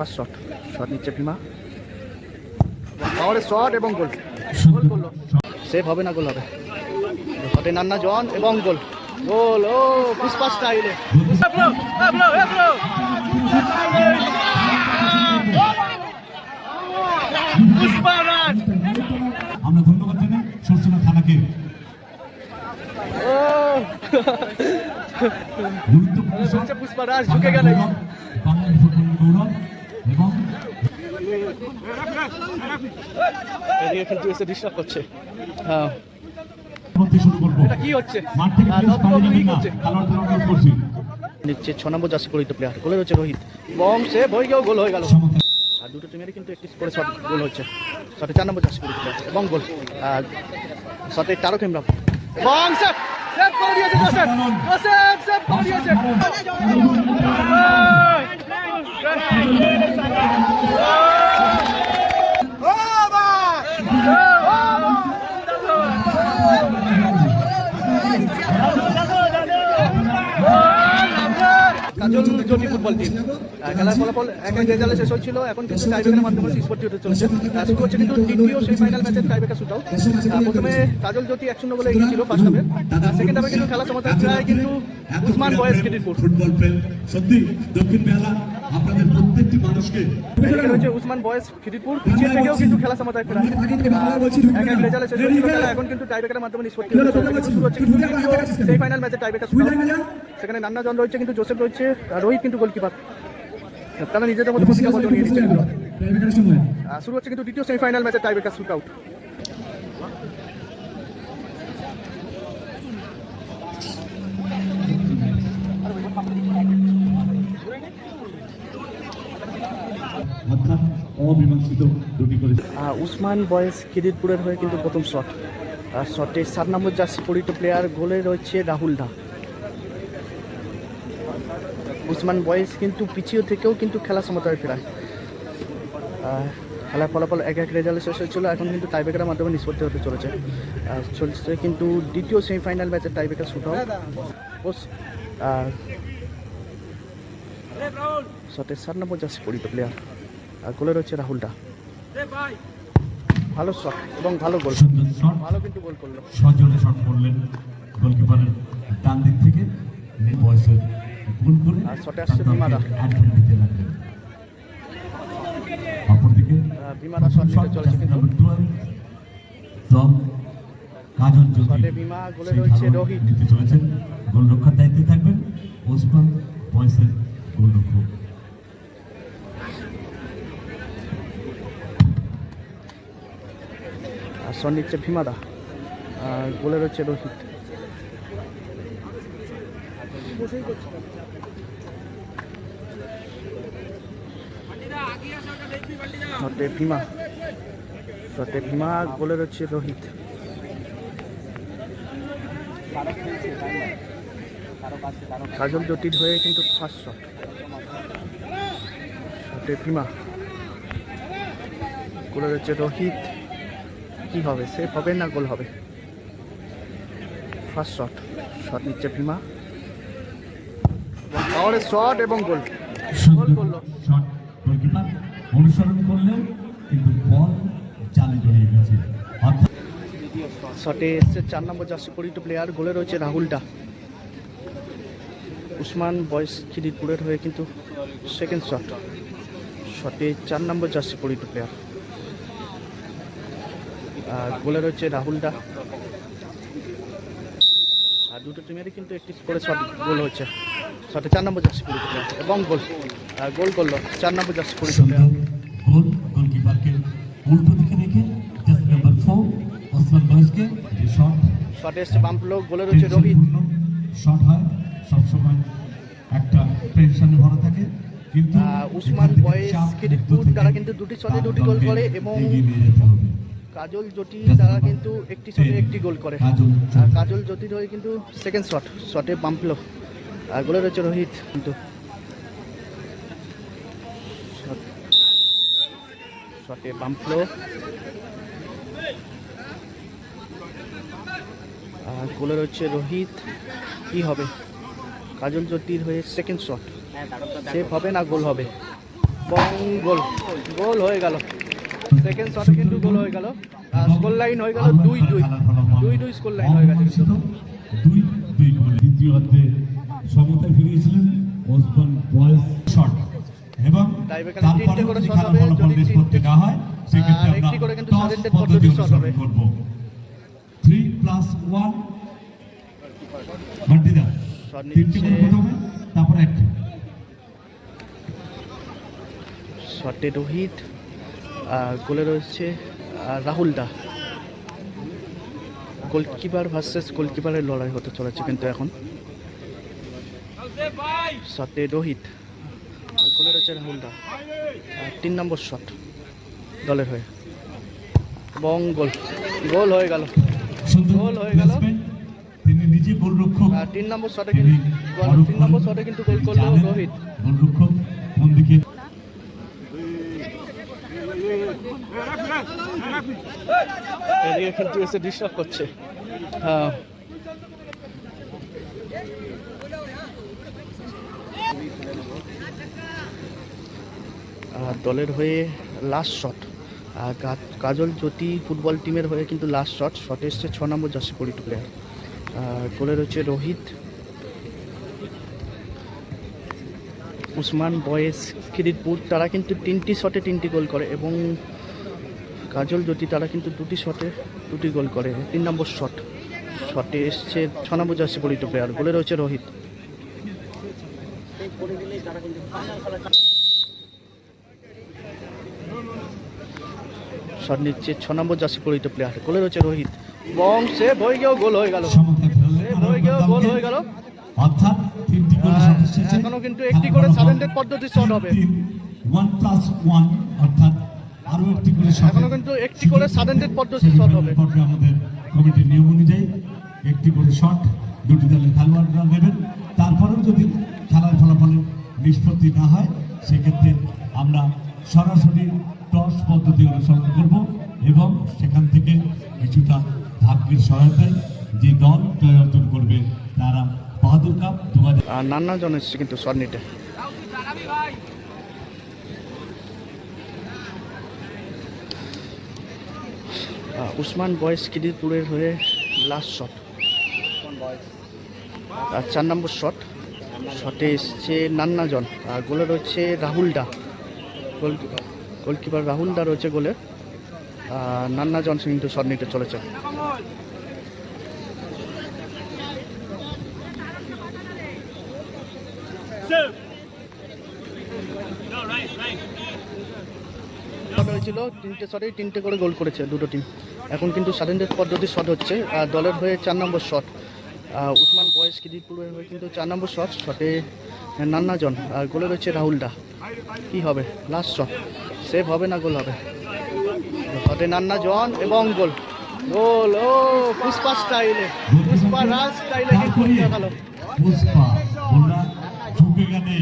First shot. Shot নিচ্ছে ভীমা। পাওয়ারের shot এবং গোল। গোল করল। সেভ হবে না গোল হবে। শটে নান্না জন এবং গোল। গোল ও পুষ্পা স্টাইলে। আমরা ধন্যবাদ জানাই সরসনা থানাকে। গুরুত্বপূর্ণ পুষ্পা রাজ ঢুকে গেলে। বাংলার ফুটবলের গৌরব। এবং এদিকে কিন্তু এসে ডিস্টার্ব করছে। হ্যাঁ। শুরু করব। কি হচ্ছে? মাঠ থেকে হ্যাঁ, নিচ্ছে ছ নম্বর জার্সি পরিহিত প্লেয়ার গোলের হচ্ছে রোহিত। বম সে হয়ে গেও গোল হয়ে গেল। আর দুটো টিমেরই কিন্তু একটি করে শট গোল হচ্ছে। শটে চার নম্বর জার্সি প্লেয়ার এবং গোল। আর শটে চারো খেমরা এবং সেভ সেভ করে দিয়েছে জোসেফ জোসেফ সেভ করে দিয়েছে। Thank you. Kajal Jyoti football team খেলার ফলাফল এক এক রেজাল্টে শেষ হয়েছিল। এখন কিন্তু টাইব্রেকারের মাধ্যমে শেষ পর্যন্ত হতে শুরু হচ্ছে কিন্তু দ্বিতীয় সেই ফাইনাল ম্যাচের টাইব্রেকার শুট আউট প্রথমে কাজল জ্যোতি এক শূন্য বলে এগিয়ে ফার্স্ট হাফে সেকেন্ড হাফে কিন্তু খেলা সমাধান প্রায় কিন্তু উসমান বয়েস ক্রিকেটপুর ফুটবল প্রেম সত্যি দক্ষিণ বেলা আপনাদের প্রত্যেকটি মানুষকে। রয়েছে উসমান বয়েস খিদিরপুর পিছিয়ে থেকেও কিন্তু খেলা সমাধান প্রায়। এক এক রেজাল্টে শেষ হয়েছিল খেলা। এখন কিন্তু টাইব্রেকারের মাধ্যমে নিষ্পত্তি শুরু হচ্ছে কিন্তু সেই ফাইনাল ম্যাচের টাইব্রেকার শুট আউট সেখানে নান্না জন রয়েছে কিন্তু জোসেফ রয়েছে। রোহিত কিন্তু গোলকিপার। তারা নিজেদের মধ্যে নিয়ে নিচ্ছে শুরু হচ্ছে কিন্তু দ্বিতীয় সেমিফাইনাল ম্যাচের tiebreaker shoot out Usman boys খিদিরপুরের হয়ে কিন্তু প্রথম শট আর শটে সাত নম্বর জার্সি পরিত প্লেয়ার গোলে রয়েছে রাহুল দা উসমান বয়েস কিন্তু পিছিয়ে থেকেও কিন্তু খেলা সমতায় ফেরায় খেলার ফলাফল এক এক রেজাল্ট শেষ হয়েছিল এখন কিন্তু টাইব্রেকারের মাধ্যমে নিষ্পত্তি হতে চলেছে। চলছে কিন্তু দ্বিতীয় সেমিফাইনাল ম্যাচের টাইব্রেকার শুট আউট সাত নম্বর জার্সি পরিত প্লেয়ার আর গোলে রয়েছে রাহুলটা। ভালো শট এবং ভালো গোল ভালো কিন্তু গোল করল। সজোরে শট করলেন গোলকিপারের ডান দিক থেকে বয়সের গোল করে অপরদিকে আহ, বিমারা শট নিতে শট চলেছে কিন্তু number 12, দল কাজল। নিতে চলেছেন। গোলরক্ষার দায়িত্বে থাকবেন ওসমান বয়সের গোলরক্ষক। আর শট নিচ্ছে ভীমাদা আর গোলে রয়েছে রোহিত। শটে ভীমা শটে ভীমা রয়েছে রোহিত। কাজল জ্যোতির হয়ে কিন্তু ফার্স্ট শট শটে ভীমা গোলে রয়েছে রোহিত, কি হবে? সেফ হবে না গোল হবে? ফার্স্ট শট শট নিচ্ছে ভীমা পাওয়ারের শট এবং গোল। গোল করল শট গোলকিপার। অনুসরণ করলেও কিন্তু বল জালে জড়িয়ে গেছে। শটে এসছে চার নম্বর জার্সি পরিহিত প্লেয়ার গোলে রয়েছে রাহুলটা। উসমান বয়স খিদিরপুরের হয়ে কিন্তু সেকেন্ড শট শটে চার নম্বর জার্সি পরিহিত প্লেয়ার আর গোলে রয়েছে রাহুলটা। আর দুটো টিমেরই কিন্তু একটি করে শট গোল হচ্ছে শটে চার নম্বর জার্সি এবং গোল গোল করল চার নম্বর জার্সি প্লেয়ার গোল গোলকিপারকে উল্টো দিকে রেখে জাস্ট নাম্বার ফোর ওসমান বয়সকে শট শটে এসছে বাম্পলো গোলে রয়েছে রোহিত। শট হয় সবসময় একটা টেনশনে ভরা থাকে কিন্তু উসমান তারা কিন্তু দুটি শটে দুটি গোল করে এবং কাজল জ্যোতি তারা কিন্তু একটি শটে একটি গোল করে। কাজল জ্যোতির হয়ে কিন্তু সেকেন্ড শট শটে বাম্পলো আর গোলে রয়েছে রোহিত কিন্তু শট- বাম্পলো আর গোলে রয়েছে রোহিত কি হবে? কাজল জ্যোতির হয়ে সেকেন্ড শট সেফ হবে না গোল হবে? বং গোল। গোল হয়ে গেল। সেকেন্ড শটে কিন্তু গোল হয়ে গেল। স্কোর লাইন হয়ে গেল দুই দুই। দুই দুই স্কোর লাইন হয়ে গেছে কিন্তু। সমতায় ফিরিয়েছিলেন ওসমান বয়েস শট। এবং তারপরে যদি খেলার ফলাফল নিষ্পত্তি না হয় সেক্ষেত্রে আমরা sudden-death পদ্ধতি অনুসরণ করব। থ্রি প্লাস ওয়ান তিনটি প্রথমে তারপর একটি। শটে রোহিত আর গোলে রয়েছে রাহুল দা গোলকিপার ভার্সেস গোলকিপারের লড়াই হতে চলেছে কিন্তু এখন। শটে রোহিত আর গোলে রয়েছে রাহুল দা আর তিন নম্বর শট দলের হয়ে। এবং গোল গোল হয়ে গেল। গোল হয়ে গেল। তিনি নিজে তিন নম্বর শটে কিন্তু গোল- তিন নম্বর শটে কিন্তু গোল করল রোহিত। কোন দিকে? এদিকে কিন্তু এসে ডিস্টার্ব করছে। হ্যাঁ। দলের হয়ে last shot Kajal Jyoti football টিমের হয়ে কিন্তু লাস্ট শট শটে এসছে ছ নম্বর জার্সি পরিটু প্লেয়ার গোলে রয়েছে রোহিত। উসমান বয়েস কিরিটপুর তারা কিন্তু তিনটি শটে তিনটি গোল করে এবং কাজল জ্যোতি, তারা কিন্তু দুটি শটে দুটি গোল করে। তিন নম্বর শট শটে এসছে ছ নম্বর জার্সি পরিত প্লেয়ার গোলে রয়েছে রোহিত। শট নিচ্ছে ছ নম্বর জার্সি পরিত প্লেয়ার গোলে রয়েছে রোহিত। এবং সে হয়ে গিয়েও গোল হয়ে গেল। হয়ে গিয়েও গোল হয়ে গেল। এসেছে এখনও কিন্তু একটি করে শট হবে। ওয়ান ওয়ান অর্থাৎ আরও একটি করে এখনও কিন্তু একটি করে সাডেন্টেড পদ্ধতির শট হবে। আমাদের কমিটির নিয়ম অনুযায়ী একটি করে শট দুটি দলের খেলোয়াড়রা নেবেন। তারপরেও যদি খেলার ফলাফলে নিষ্পত্তি না হয় সেক্ষেত্রে আমরা সরাসরি টস পদ্ধতি অনুসরণ করব এবং সেখান থেকে কিছুটা ভাগ্যের সহায়তায় যে দল জয় অর্জন করবে তারা বাহাদুর কাপ দু হাজার নান্না জন এসছে কিন্তু আহ, উসমান বয়েস কিরিপুরের হয়ে লাস্ট শট আর চার নম্বর শট শটে এসছে নান্না জন। আর গোলে হচ্ছে রাহুল ডা গোলকিপার রাহুল দা রয়েছে গোলে। নান্না জন কিন্তু শট নিতে চলেছে হয়েছিল, তিনটে শটে তিনটে করে গোল করেছে দুটো টিম এখন কিন্তু সাডেন্ডের পদ্ধতি শট হচ্ছে, আর দলের হয়ে চার নম্বর শট। উসমান বয়েস কিরিপুরের হয়ে কিন্তু চার নম্বর শট, শটে নান্না জন, আর গোলে রয়েছে রাহুল দা কি হবে? লাস্ট শট সেভ হবে না গোল হবে। শটে নান্না জন এবং গোল। গোল ও পুষ্পা স্টাইলে। পুষ্পা রাজ স্টাইলে কিন্তু গেল। পুষ্পা ওরা ঝুঁকে গেলে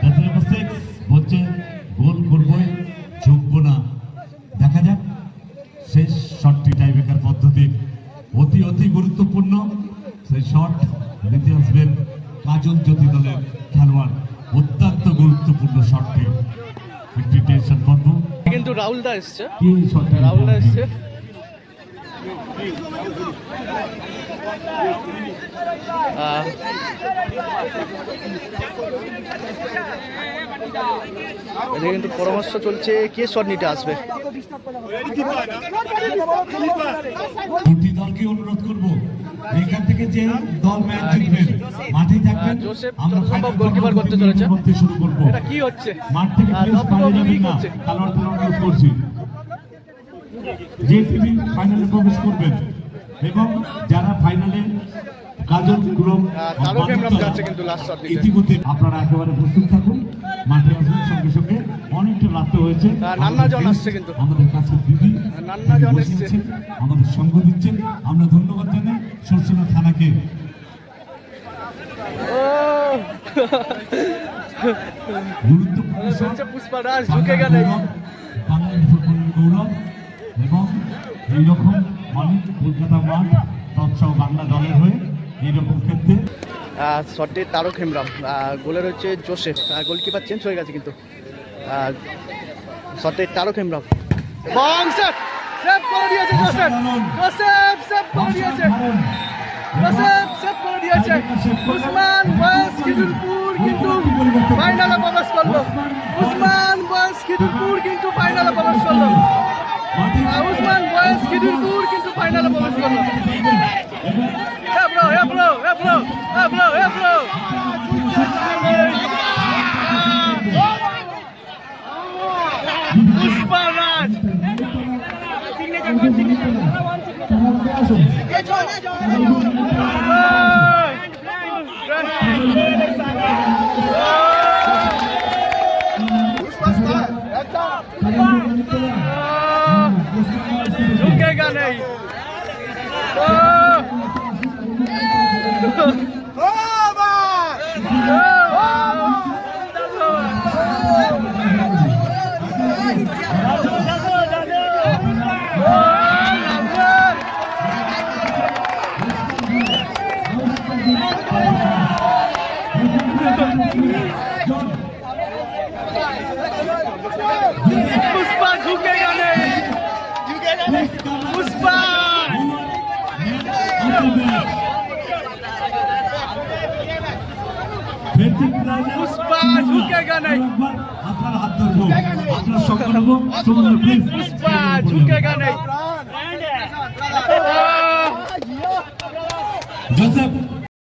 জাতীয় নাম্বার সিক্স বলছে গোল করবই ঝুঁকবো না দেখা যাক শেষ শটটি টাইব্রেকার পদ্ধতির অতি অতি গুরুত্বপূর্ণ। সেই শট নিতে আসবেন কাজল জ্যোতি দলের খেলোয়াড় অত্যন্ত গুরুত্বপূর্ণ শটটি কিন্তু রাহুল দা এসছে। কি রাহুল দা এসছে। এদিকে কিন্তু পরামর্শ চলছে কে শট নিতে আসবে? দলকে অনুরোধ করব এখান থেকে যে দল ম্যাচ জিতবেন মাঠে থাকবেন। আমরা সম্ভব গোলকিপার করতে চলেছে। শুরু করব। এটা কি হচ্ছে? মাঠ থেকে নতুন বাইরে যাবেন না অনুরোধ করছি। যে ফাইনালে প্রবেশ করবেন এবং যারা ফাইনালে shot ইতিমধ্যে আপনারা একেবারে প্রস্তুত থাকুন। মাঠে সঙ্গে সঙ্গে। অনেকটা রাত্রে হয়েছে। আর নান্না জন আসছে কিন্তু। আমাদের কাছে দিদি আর নান্না জন বসে এসছে। আমাদের সঙ্গ দিচ্ছেন। আমরা ধন্যবাদ জানাই সরসনা থানাকে। গুরুত্বপূর্ণ পুষ্পা গেলে। ফুটবলের গৌরব এবং এইরকম অনেক কলকাতা মাঠ তৎসহ বাংলা দলের হয়ে এইরকম শটে তারক হেমব্রম। গোলের হচ্ছে জোসেফ। গোলকিপার চেঞ্জ হয়ে গেছে কিন্তু। আর শটে তারক হেমব্রম। এবং সেভ সেভ করে দিয়েছে জোসেফ জোসেফ। সেভ করে দিয়েছে। জোসেফ সেভ করে দিয়েছে। উসমান বয়স খিদুরপুর কিন্তু ফাইনালে প্রবেশ করল। উসমান বয়স খিদুরপুর কিন্তু ফাইনালে প্রবেশ করল। Ya bro, ya bro, ya bro, ya bro, ya bro. Puspar, Google, galera! জায়গা নাই। আপনার হাত ধরবো আপনার সঙ্গে নেব সুমন্দ্র প্লিজ ঝুঁকেগা নাই। জোসেফ